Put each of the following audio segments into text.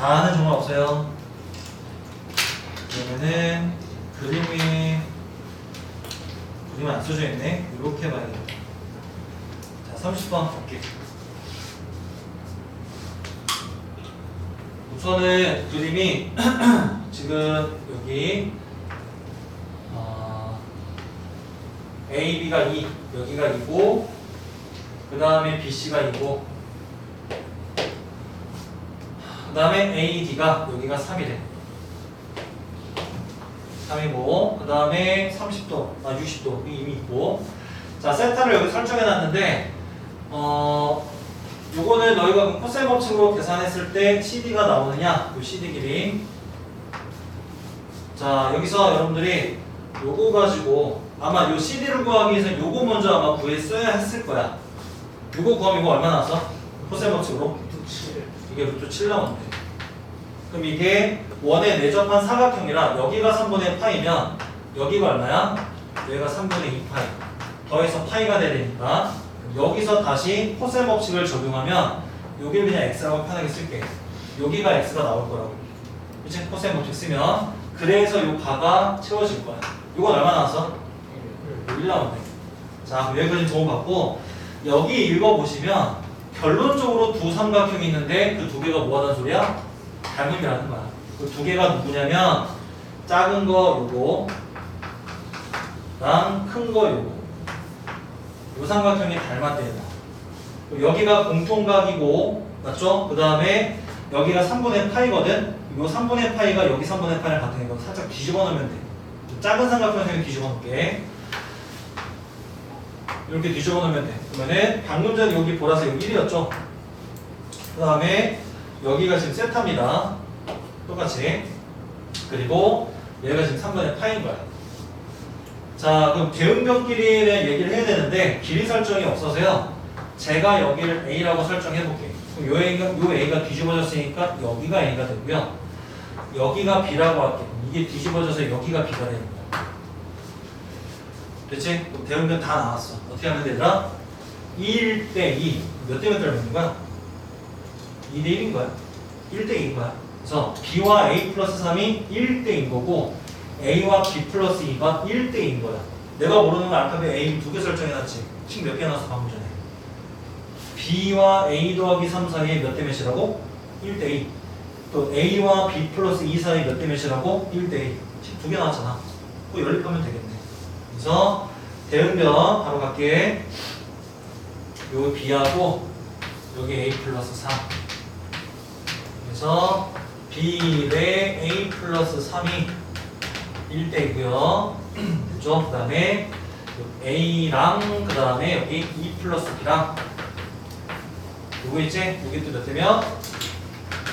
다는 정말 없어요. 그러면은 그림이 그림 안 써져 있네. 이렇게 봐야겠다. 자, 30번 볼게. 우선은 그림이 지금 여기 어, A, B가 2, 여기가 2고 그 다음에 B, C가 2고 그 다음에 A, D가 여기가 3이래 3이고 그 다음에 30도, 아 60도. 이미 있고. 자 세타를 여기 설정해 놨는데 어 요거는 너희가 그럼 코사인 법칙으로 계산했을 때 CD가 나오느냐? 요 CD 길이 자 여기서 여러분들이 요거 가지고 아마 요 CD를 구하기 위해서 요거 먼저 아마 구했어야 했을 거야. 요거 구하면 이거 얼마 나왔어? 코사인 법칙으로 이게 루트 7 나오는데 그럼 이게 원에 내접한 사각형이라 여기가 3분의 파이면 여기가 얼마야? 여기가 3분의 2파이 더해서 파이가 되니까 여기서 다시 코사인 법칙을 적용하면 여기를 그냥 x라고 편하게 쓸게 여기가 x가 나올 거라고 그치? 코사인 법칙 쓰면 그래서 요 가가 채워질 거야 이건 얼마 나왔어? 1 나오네 자 그럼 여기까지 도움 받고 여기 읽어보시면 결론적으로 두 삼각형이 있는데 그 두 개가 뭐 하는 소리야? 닮음이라는 거야. 그 두 개가 누구냐면 작은 거 요거 랑큰 거 요거 요 삼각형이 닮았대요. 여기가 공통각이고 맞죠? 그 다음에 여기가 3분의 파이거든. 요 3분의 파이가 여기 3분의 파이를 같은 거 살짝 뒤집어 놓으면 돼. 작은 삼각형을 뒤집어 놓을게. 이렇게 뒤집어 놓으면 돼. 그러면은 방금 전에 여기 보라색 여기 1이었죠? 그 다음에 여기가 지금 세타입니다. 똑같이. 그리고 얘가 지금 3분의 파인 거야. 자, 그럼 대응변 길이를 얘기를 해야 되는데 길이 설정이 없어서요. 제가 여기를 A라고 설정해 볼게요. 그럼 요 A가, 뒤집어졌으니까 여기가 A가 되고요. 여기가 B라고 할게요. 이게 뒤집어져서 여기가 B가 되는 거야. 됐지? 그럼 대응변 다 나왔어. 어떻게 하면 되더라? 1 대 2. 몇 대몇 되는 거야? 2 대 1인 거야. 1 대 2인 거야. 그래서 B와 A 플러스 3이 1대인 거고 A와 B 플러스 2가 1대인 거야. 내가 모르는 건 알파벳 A 두 개 설정해놨지. 식 몇 개 나왔어 방금 전에. B와 A 더하기 3 사이에 몇 대 몇이라고? 1 대 2. 또 A와 B 플러스 2 사이 몇 대 몇이라고? 1 대 2. 식두개 나왔잖아. 그거 연립하면 되겠네. 그래서 대응변 바로 갈게. 요 B하고 여기 A 플러스 3. 그래서 B 대 A 플러스 3이 1대이고요. 됐죠? 그 다음에 A랑 그 다음에 여기 2 플러스 B랑 요거 있지? 요게 또 몇 대면?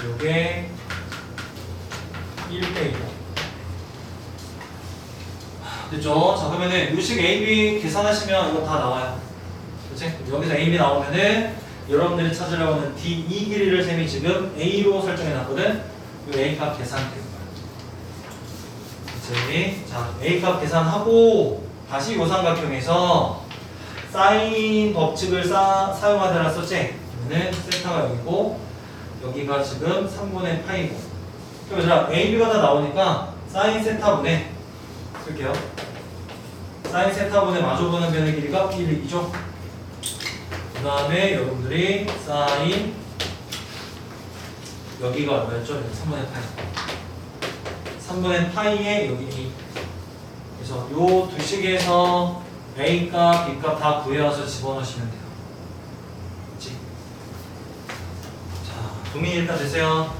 요게 1대이고 됐죠? 자 그러면은 요식 A, B 계산하시면 이거 다 나와요. 그치? 여기서 A, B 나오면은 여러분들이 찾으려고 하는 D, E 길이를 셈이 지금 A로 설정해 놨거든? 이 A 값 계산되는 거야. 그치? 자, A 값 계산하고 다시 요 삼각형에서 사인 법칙을 사, 사용하더라 썼지? 그러면은 세타가 여기고 여기가 지금 3분의 파이고 그럼 얘들아 A, B가 다 나오니까 사인 세타분의 쓸게요. 사인 세타분의 마주보는 변의 길이가 1, 2죠? 그 다음에 여러분들이 사인 여기가 얼마였죠? 3분의 파이 3분의 파이에 여기 2 그래서 요 두 식에서 A값, B값 다 구해와서 집어넣으시면 돼요 그치? 자, 동의 일단 되세요